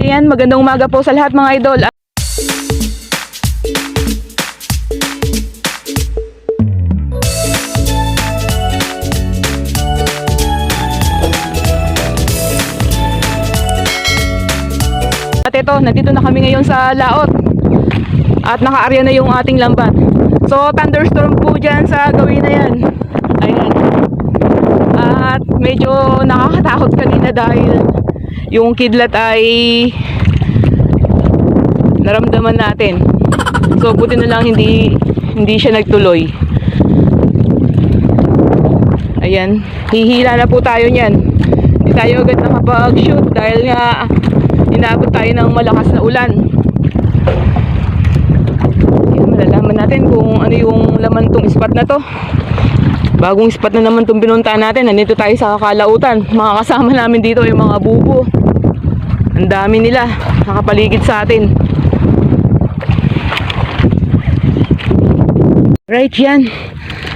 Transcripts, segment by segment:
Ayan, magandang umaga po sa lahat mga idol. At ito, nandito na kami ngayon sa Laot. At naka-area na yung ating lambat. So, thunderstorm po dyan sa gawin na yan. Ayan. At medyo nakakatakot kanina dahil yung kidlat ay naramdaman natin. So, buti na lang hindi hindi siya nagtuloy. Ayan, hihila na po tayo niyan. Hindi tayo agad nakapag-shoot dahil nga inaabot tayo ng malakas na ulan. Ayan, malalaman natin kung ano yung laman tong spot na to. Bagong spot na naman itong binuntahan natin. Nandito tayo sa kalautan. Mga kasama namin dito yung mga bubo. Ang dami nila. Nakapaligid sa atin. Right yan.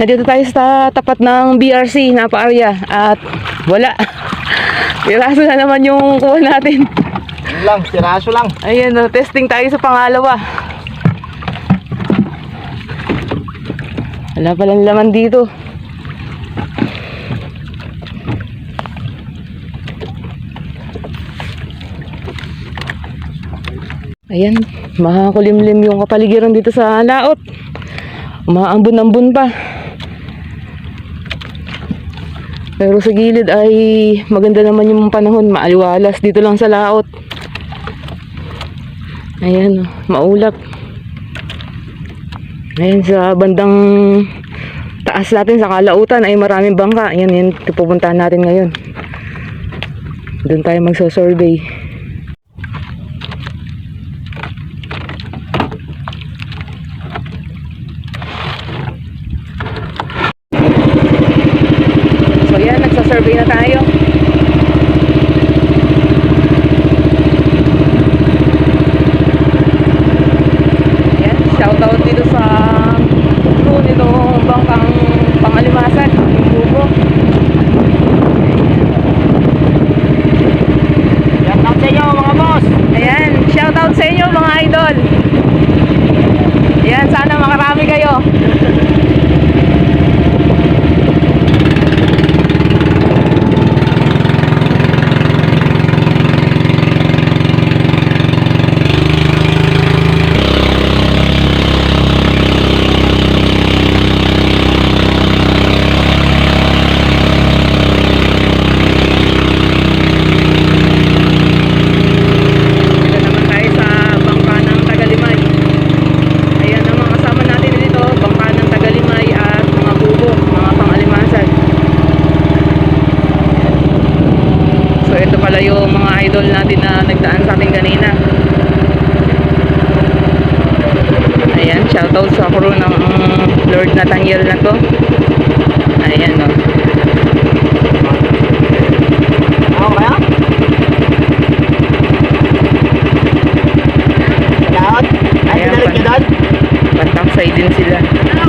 Nandito tayo sa tapat ng BRC na pa-area. At wala. Piraso na naman yung kuha natin. Yun lang, siraso lang. Ayan, no, testing tayo sa pangalawa. Wala palang laman dito. Ayan, makakulimlim yung kapaligiran dito sa laot. Umaambon-ambon pa. Pero sa gilid ay maganda naman yung panahon, maaliwalas dito lang sa laot. Ayan, maulap. Ayan, sa bandang taas natin sa kalautan ay maraming bangka. Ayan, yan, ito pupuntahan natin ngayon. Doon tayo magsa-survey. So 了。Lord Nathaniel na to. Ayan o. Ako kaya? Lahat? Ay, Ayan, pinalit pan- ka doon? Pantaksay din sila. Shout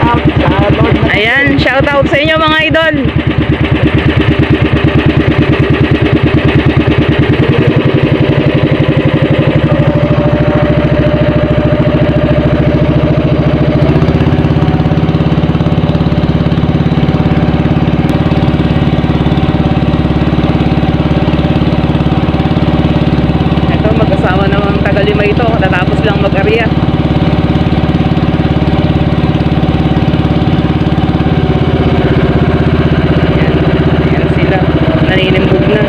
out sa Lord na Ayan, shoutout sa inyo mga idol. Ito, mag-asawa namang tagalima ito. Katatapos lang mag-area. Ayan, ayan sila. Naninimbog na.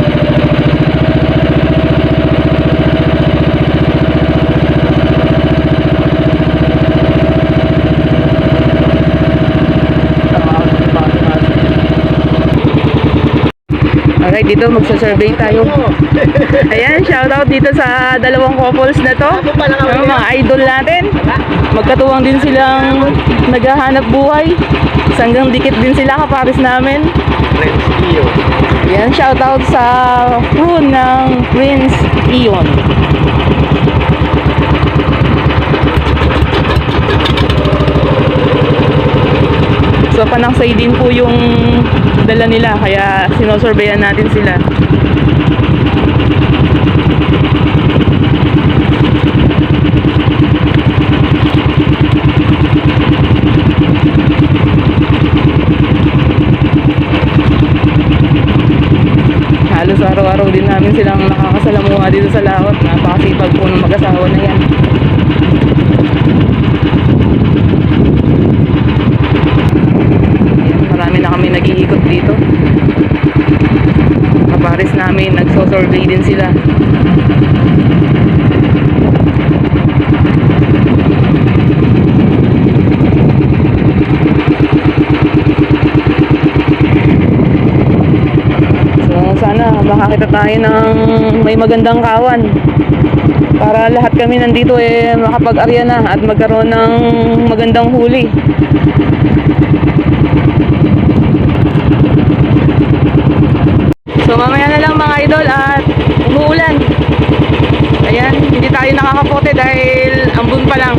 Alright, dito magsa-survey tayo. Ayan, shoutout dito sa dalawang couples na to. Yung mga idol natin. Magkatuwang din silang naghahanap buhay. Sanggang dikit din sila kapares namin. Friends Iyo. Yan, shoutout sa crew ng Prince Ion. pa ng sardine po yung dala nila kaya sinosorbayan natin sila. Halos araw-araw din namin silang nakakasalamuha dito sa lawat napakasipag po ng mag-asawa na yan. survey din sila. Makakita tayo ng may magandang kawan. Para lahat kami nandito eh makapag-arya na at magkaroon ng magandang huli mamaya na lang mga idol at umuulan. Ayan, hindi tayo nakakapote dahil ambun pa lang.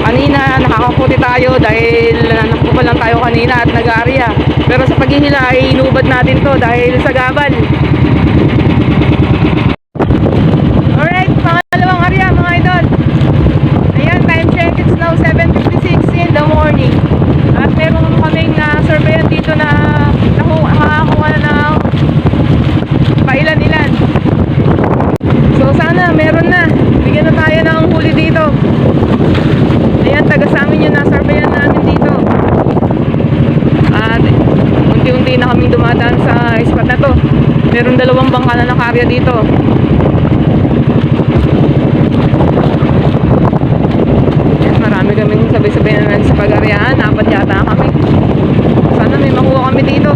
Kanina nakakapote tayo dahil nanakpo pa lang tayo kanina at nag-aarya. Pero sa paghinila ay inubad natin to dahil sa gabal. dalawang bangka na nakarya dito. Marami kaming sabay-sabay na sa pag-aryaan apat yata kami. Sana may makuha kami dito.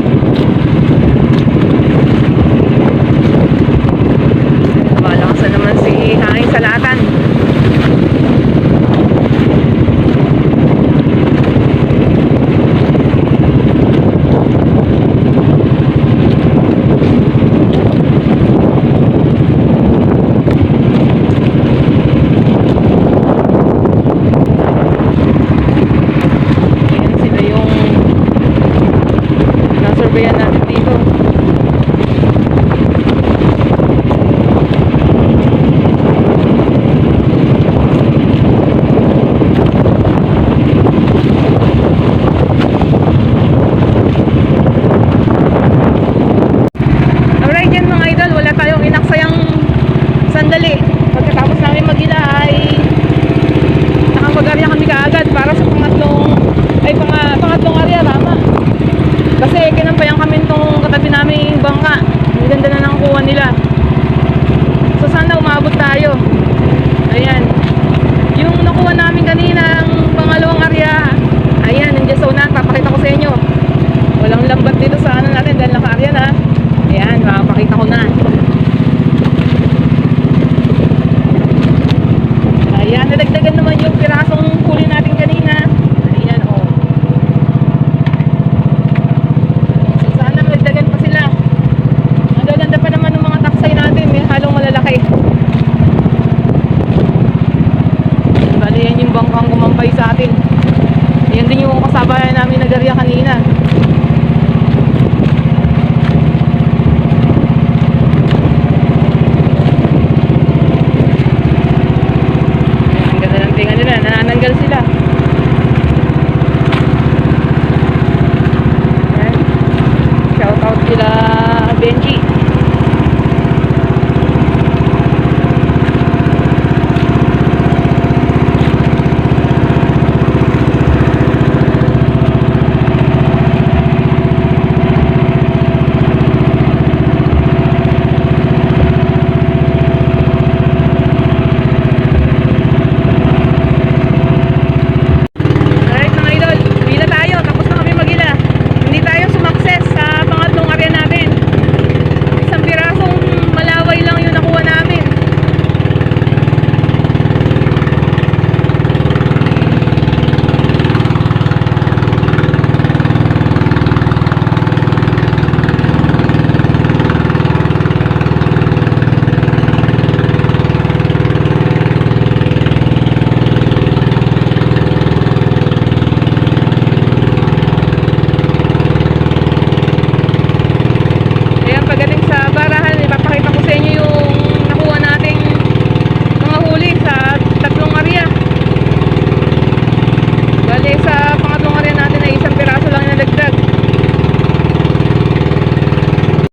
kababayan namin nagariya kanina.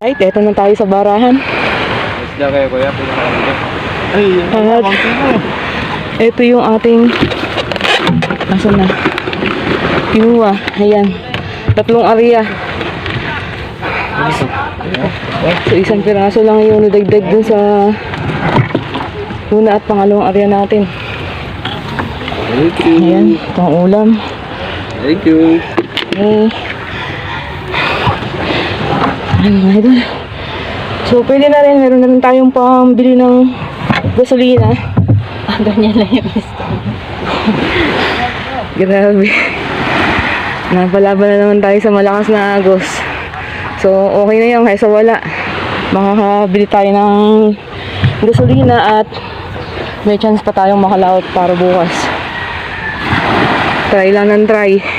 Alright, eto na tayo sa barahan. Isda kayo kuya. Ay, At, ito yung ating asan na? Pinuha, ayan. Tatlong area. So, isang piraso lang yung nadagdag dun sa una at pangalawang area natin. Thank you. Ayan, pang ulam. Thank you. Okay. Ayan mga idol. So, pwede na rin. Meron na rin tayong pambili ng gasolina. Ah, ganyan lang yung gusto. Grabe. Napalaban na naman tayo sa malakas na agos. So, okay na yun kaysa wala. Makakabili tayo ng gasolina at may chance pa tayong makalaot para bukas. Try lang ng try.